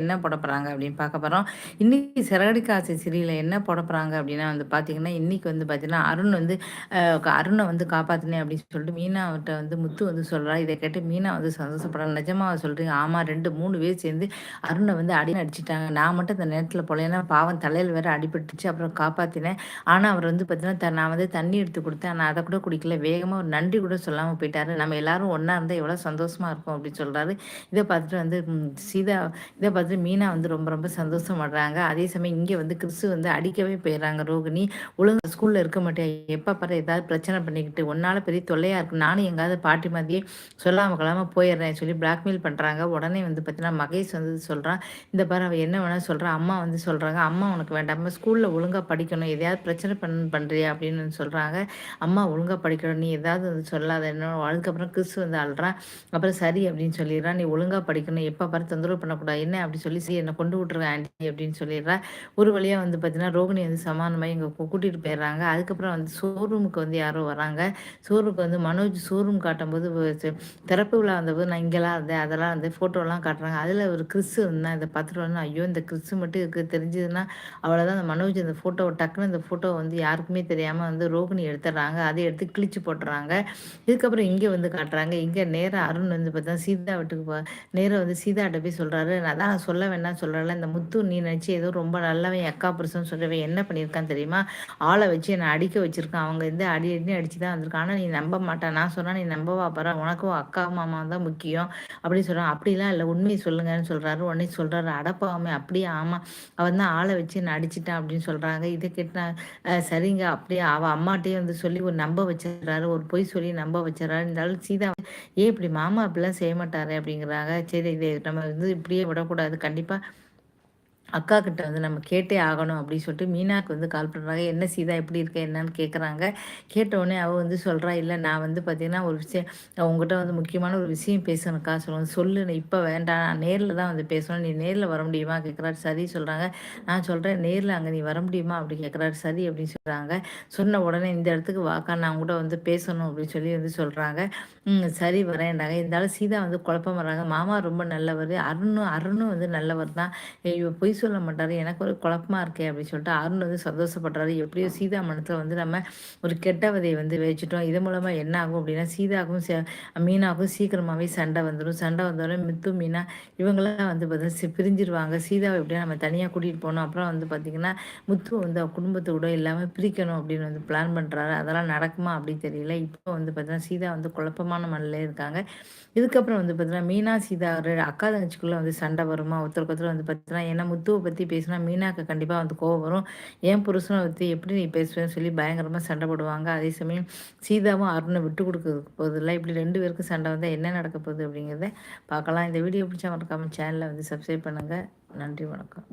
என்ன போட போகிறாங்க அப்படின்னு பார்க்க போகிறோம் இன்றைக்கி சிறகடி காசு சிறியில் என்ன போட போகிறாங்க அப்படின்னா வந்து பார்த்திங்கன்னா இன்றைக்கி வந்து பார்த்திங்கன்னா அருண் வந்து அருணை வந்து காப்பாற்றினேன் அப்படின்னு சொல்லிட்டு மீனா அவர்கிட்ட வந்து முத்து வந்து சொல்கிறா இதை கேட்டு மீனா வந்து சந்தோஷப்படுறாங்க. நிஜமாக சொல்கிறீங்க ஆமாம் ரெண்டு மூணு பேர் சேர்ந்து அருணை வந்து அடி அடிச்சிட்டாங்க. நான் மட்டும் அந்த நேரத்தில் போலேன்னா பாவம் தலையில் வேறு அடிபட்டுச்சு அப்புறம் காப்பாற்றினேன் ஆனால் அவர் வந்து பார்த்தீங்கன்னா நான் வந்து தண்ணி எடுத்து கொடுத்தேன். நான் அதை கூட குடிக்கல. வேகமாக ஒரு நன்றி கூட சொல்லாமல் போயிட்டாரு. நம்ம எல்லாரும் ஒன்றா இருந்தால் எவ்வளோ சந்தோஷமாக இருக்கும் அப்படின்னு சொல்கிறாரு இதை பார்த்துட்டு வந்து சீதா இதை வந்து மீனா வந்து ரொம்ப ரொம்ப சந்தோஷப்படுறாங்க. அதே சமயம் இங்கே வந்து கிறிஸ்து வந்து அடிக்கவே போயிடுறாங்க. ரோகிணி ஒழுங்கு ஸ்கூலில் இருக்க மாட்டேன் எப்போ பாரு ஏதாவது பிரச்சனை பண்ணிக்கிட்டு ஒன்றால் பெரிய தொல்லையாக இருக்கும் நானும் எங்காவது பாட்டி மாதிரியே சொல்லாமல் கொள்ளாமல் போயிடுறேன் சொல்லி பிளாக்மெயில் பண்ணுறாங்க உடனே வந்து பார்த்தீங்கன்னா மகேஷ் வந்து சொல்கிறான் இந்த பாரு அவள் என்ன வேணால் சொல்கிறான் அம்மா வந்து சொல்கிறாங்க அம்மா உனக்கு வேண்டாம். ஸ்கூலில் ஒழுங்காக படிக்கணும். எதையாவது பிரச்சனை பண்ண பண்ணுறியா அப்படின்னு சொல்கிறாங்க அம்மா ஒழுங்காக படிக்கணும். நீ ஏதாவது வந்து சொல்லாத. என்ன அதுக்கப்புறம் கிறிஸ்து வந்து அழுறான். அப்புறம் சரி அப்படின்னு சொல்லிடுறான். நீ ஒழுங்காக படிக்கணும். எப்போ பாரு தொந்தரவு பண்ணக்கூடாது. என்ன அப்படி சொல்லி சரி என்னை கொண்டு விட்ருங்க ஆண்டி அப்படின்னு சொல்லிடுறா. ஒரு வழியாக வந்து பார்த்தீங்கன்னா ரோகிணி வந்து சமானமாக எங்கள் கூட்டிகிட்டு போயிடுறாங்க. அதுக்கப்புறம் வந்து ஷோரூமுக்கு வந்து யாரோ வராங்க. ஷோரூமுக்கு வந்து மனோஜ் ஷோரூம் காட்டும்போது திறப்பு விழா வந்தபோது நான் இங்கெல்லாம் இருந்தேன். அதெல்லாம் வந்து ஃபோட்டோலாம் காட்டுறாங்க. அதில் ஒரு கிறிஸ் இருந்தால் இதை பார்த்துட்டு வந்து ஐயோ இந்த கிறிஸ் மட்டும் இருக்குது தெரிஞ்சதுன்னா அவ்வளோதான் அந்த மனோஜ் அந்த ஃபோட்டோவை டக்குன்னு இந்த ஃபோட்டோ வந்து யாருக்குமே தெரியாமல் வந்து ரோகிணி எடுத்துடுறாங்க. அதை எடுத்து கிழிச்சு போட்டுறாங்க. இதுக்கப்புறம் இங்கே வந்து காட்டுறாங்க. இங்கே நேராக அருண் வந்து பார்த்தா சீதா வீட்டுக்கு போ நேராக வந்து சீதாட்ட போய் சொல்கிறாரு நான் தான் சொல்ல வேண்டாம் சொல்கிறல இந்த முத்து நீ நினச்சி ஏதோ ரொம்ப நல்லவன் அக்கா புருஷன் சொல்லவே என்ன பண்ணியிருக்கான் தெரியுமா? ஆளை வச்சு என்னை அடிக்க வச்சுருக்கான். அவங்க வந்து அடி அடி அடிச்சு தான் வந்திருக்கான். ஆனால் நீ நம்ப மாட்டான். நான் சொன்னால் நீ நம்பவா போகிற உனக்கும் அக்கா மாமா தான் முக்கியம். அப்படின்னு சொல்கிறான் அப்படிலாம் இல்லை. உண்மையை சொல்லுங்கன்னு சொல்கிறாரு உடனே சொல்கிறாரு அடப்பாவுமே அப்படியே ஆமாம் அவன் தான் ஆளை வச்சு என்னை அடிச்சிட்டான் அப்படின்னு சொல்கிறாங்க இதை கேட்டான் சரிங்க. அப்படியே அவள் அம்மாட்டையே வந்து சொல்லி ஒரு நம்ப வச்சிடறாரு. ஒரு பொய் சொல்லி நம்ப வச்சிடறாரு. இருந்தாலும் சீதா ஏன் இப்படி மாமா அப்படிலாம் செய்ய மாட்டாரு அப்படிங்கிறாங்க. சரி இதை நம்ம வந்து இப்படியே விடக்கூடாது. அது கண்டிப்பாக அக்கா கிட்ட வந்து நம்ம கேட்டே ஆகணும் அப்படின்னு சொல்லிட்டு மீனாக்கு வந்து கால் பண்ணுறாங்க. என்ன சீதா எப்படி இருக்க? என்னன்னு கேட்குறாங்க. கேட்டவுடனே அவள் வந்து சொல்கிறா இல்லை நான் வந்து பார்த்தீங்கன்னா ஒரு விஷயம் உங்ககிட்ட வந்து முக்கியமான ஒரு விஷயம் பேசணுக்கா சொல்லுவேன் சொல்லு. இப்போ வேண்டாம். நான் நேரில் தான் வந்து பேசணும். நீ நேரில் வர முடியுமா? கேட்குறாரு சரி சொல்கிறாங்க நான் சொல்கிறேன் நேரில் அங்கே நீ வர முடியுமா? அப்படி கேட்குறாரு சரி அப்படின்னு சொல்கிறாங்க சொன்ன உடனே இந்த இடத்துக்கு வாக்கா நான் கூட வந்து பேசணும் அப்படின்னு சொல்லி வந்து சொல்கிறாங்க சரி வரேன்டாங்க இருந்தாலும் சீதா வந்து குழப்பம் வர்றாங்க. மாமா ரொம்ப நல்லவர். அருணும் அருணும் வந்து நல்லவர் தான். போய் சொல்ல மாட்டார். எனக்கு ஒரு குழப்பமாக இருக்கே அப்படின்னு சொல்லிட்டு அருண் வந்து சந்தோஷப்படுறாரு. எப்படியோ சீதா மனத்தில் வந்து நம்ம ஒரு கெட்ட விதையை வந்து வச்சுட்டோம். இது மூலமாக என்ன ஆகும் அப்படின்னா சீதாவுக்கும் மீனாவுக்கும் சீக்கிரமாகவே சண்டை வந்துடும் சண்டை வந்தோடனே மித்து மீனா இவங்களாம் வந்து பார்த்தீங்கன்னா பிரிஞ்சிருவாங்க. சீதாவை எப்படியா நம்ம தனியாக கூட்டிகிட்டு போனோம் அப்புறம் வந்து பார்த்திங்கன்னா முத்து வந்து குடும்பத்தை கூட இல்லாமல் பிரிக்கணும் அப்படின்னு வந்து பிளான் பண்ணுறாரு அதெல்லாம் நடக்குமா அப்படின்னு தெரியல. இப்போ வந்து பார்த்தீங்கன்னா சீதா வந்து குழப்பமான மண்ணிலே இருக்காங்க. இதுக்கப்புறம் வந்து பார்த்தீங்கன்னா மீனா சீதா அக்கா தங்கச்சிக்குள்ளே வந்து சண்டை வருமா? ஒருத்தருக்கு ஒருத்தர் வந்து பார்த்தீங்கன்னா ஏன்னா முத்து முத்துவை பற்றி பேசினா மீனாக்கு கண்டிப்பாக வந்து கோவம் வரும். என் புருஷனை பற்றி எப்படி நீ பேசுவேன்னு சொல்லி பயங்கரமாக சண்டை போடுவாங்க. அதே சமயம் சீதாவும் அருணை விட்டு கொடுக்க போதில்லை. இப்படி ரெண்டு பேருக்கும் சண்டை வந்தால் என்ன நடக்க போகுது அப்படிங்கிறத பார்க்கலாம். இந்த வீடியோ பிடிச்சா மறக்காமல் சேனலில் வந்து சப்ஸ்கிரைப் பண்ணுங்கள் நன்றி வணக்கம்.